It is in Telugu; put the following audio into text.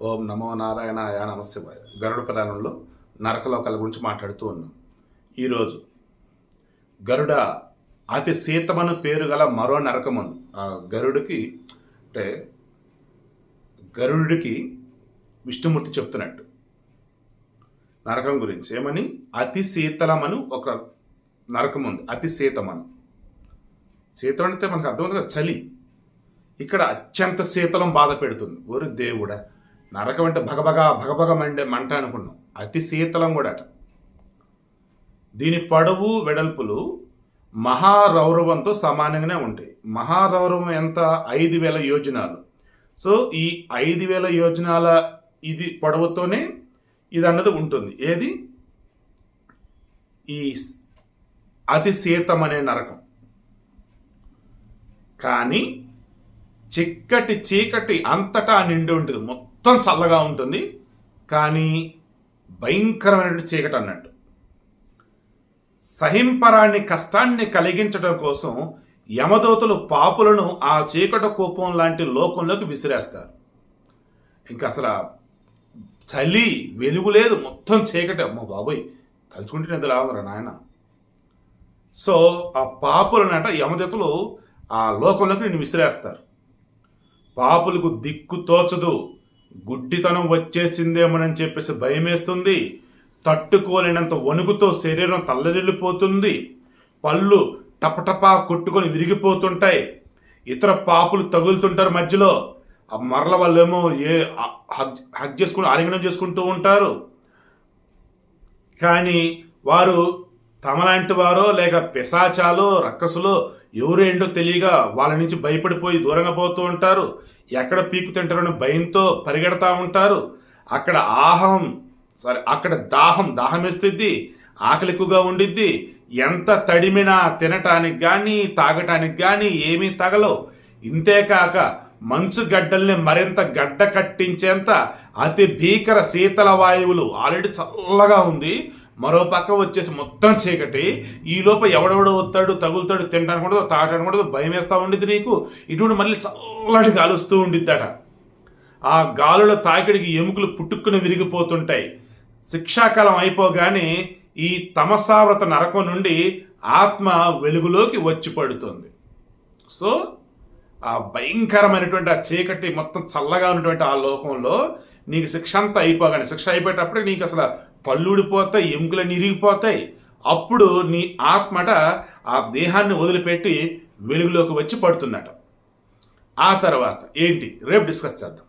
ఓం నమో నారాయణాయ నమశివాయ గరుడ పురాణంలో నరకలోకాల గురించి మాట్లాడుతూ ఉన్నాం. ఈరోజు గరుడ అతి శీతమను పేరు గల మరో నరకం ఉంది. ఆ గరుడికి అంటే గరుడికి విష్ణుమూర్తి చెప్తున్నట్టు. నరకం గురించి ఏమని? అతి శీతలమను ఒక నరకం ఉంది. అతి శీతమను శీతలం అంటే మనకు అర్థమవుతుంది కదా చలి. ఇక్కడ అత్యంత శీతలం బాధ పెడుతుంది. ఓరి దేవుడా నరకం అంటే భగభగ భగభగ మండే మంట అనుకున్నాం. అతి శీతలం కూడా అట దీని పొడవు వెడల్పులు మహారౌరవంతో సమానంగానే ఉంటాయి. మహారౌరవం ఎంత? ఐదు వేల యోజనాలు. సో ఈ ఐదు వేల యోజనాల ఇది పొడవుతోనే ఇది అన్నది ఉంటుంది. ఏది? ఈ అతి శీతం అనే నరకం. కానీ చిక్కటి చీకటి అంతటా నిండి ఉంటుంది. మొత్తం చల్లగా ఉంటుంది. కానీ భయంకరమైనటువంటి చీకటి అన్నట్టు. సహింపరాని కష్టాన్ని కలిగించడం కోసం యమదూతలు పాపులను ఆ చీకటి కూపం లాంటి లోకంలోకి విసిరేస్తారు. ఇంకా అసలు చలి వెలుగు లేదు. మొత్తం చీకటి. అమ్మ బాబోయ్ తలుచుకుంటే నిద్ర రావరా నాయన? సో ఆ పాపులనట యమదూతలు ఆ లోకంలోకి నేను విసిరేస్తారు. పాపులకు దిక్కు తోచదు. గుడ్డితనం వచ్చేసిందేమోనని చెప్పేసి భయమేస్తుంది. తట్టుకోలేనంత వణుకుతో శరీరం తల్లరిల్లిపోతుంది. పళ్ళు టపటపా కొట్టుకొని విరిగిపోతుంటాయి. ఇతర పాపులు తగులుతుంటారు మధ్యలో. ఆ మరల వాళ్ళేమో ఏ హగ్ హగ్ చేసుకుని ఆలింగనం చేసుకుంటూ ఉంటారు. కానీ వారు తమలాంటి వారో లేక పిశాచాలో రక్కసులో ఎవరేంటో తెలియక వాళ్ళ నుంచి భయపడిపోయి దూరంగా పోతూ ఉంటారు. ఎక్కడ పీకు తింటారని భయంతో పరిగెడతా ఉంటారు. అక్కడ ఆహం సారీ అక్కడ దాహం దాహం వేస్తుంది ఆకలి ఎక్కువగా ఉండిద్ది. ఎంత తడిమినా తినటానికి కానీ తాగటానికి కానీ ఏమీ తగలవు. ఇంతేకాక మంచు గడ్డల్ని మరింత గడ్డ కట్టించేంత అతి భీకర శీతల వాయువులు ఆల్రెడీ చల్లగా ఉంది. మరో పక్క వచ్చేసి మొత్తం చీకటి. ఈ లోప ఎవడెవడో వస్తాడు తగులుతాడు తినడానికి కూడా తాగడానికి కూడా భయం వేస్తూ ఉండిద్ది నీకు? ఇటువంటి మళ్ళీ చల్లటి గాలి వస్తూ ఉండిద్దట. ఆ గాలుల తాకిడికి ఎముకలు పుట్టుకుని విరిగిపోతుంటాయి. శిక్షాకాలం అయిపోగానే ఈ తమసావ్రత నరకం నుండి ఆత్మ వెలుగులోకి వచ్చి పడుతుంది. సో ఆ భయంకరమైనటువంటి ఆ చీకటి మొత్తం చల్లగా ఉన్నటువంటి ఆ లోకంలో నీకు శిక్ష అంతా అయిపోగానే శిక్ష అయిపోయేటప్పుడు నీకు అసలు పళ్ళుడిపోతాయి ఎముకలు నిరిగిపోతాయి అప్పుడు నీ ఆత్మట ఆ దేహాన్ని వదిలిపెట్టి వెలుగులోకి వచ్చి పడుతుందట. ఆ తర్వాత ఏంటి? రేపు డిస్కస్ చేద్దాం.